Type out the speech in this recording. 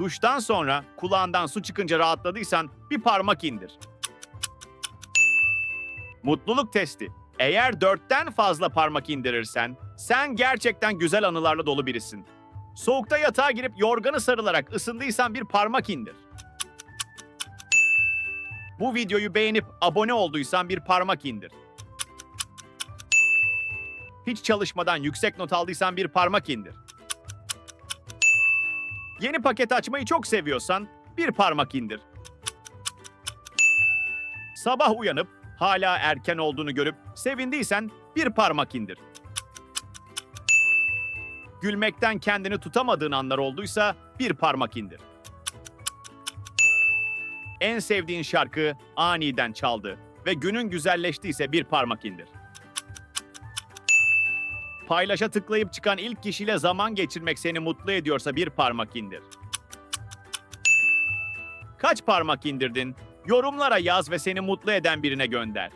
Duştan sonra kulağından su çıkınca rahatladıysan bir parmak indir. Mutluluk testi. Eğer dörtten fazla parmak indirirsen sen gerçekten güzel anılarla dolu birisin. Soğukta yatağa girip yorganı sarılarak ısındıysan bir parmak indir. Bu videoyu beğenip abone olduysan bir parmak indir. Hiç çalışmadan yüksek not aldıysan bir parmak indir. Yeni paket açmayı çok seviyorsan bir parmak indir. Sabah uyanıp hala erken olduğunu görüp sevindiysen bir parmak indir. Gülmekten kendini tutamadığın anlar olduysa bir parmak indir. En sevdiğin şarkı aniden çaldı ve günün güzelleştiyse bir parmak indir. Paylaşa tıklayıp çıkan ilk kişiyle zaman geçirmek seni mutlu ediyorsa bir parmak indir. Kaç parmak indirdin? Yorumlara yaz ve seni mutlu eden birine gönder.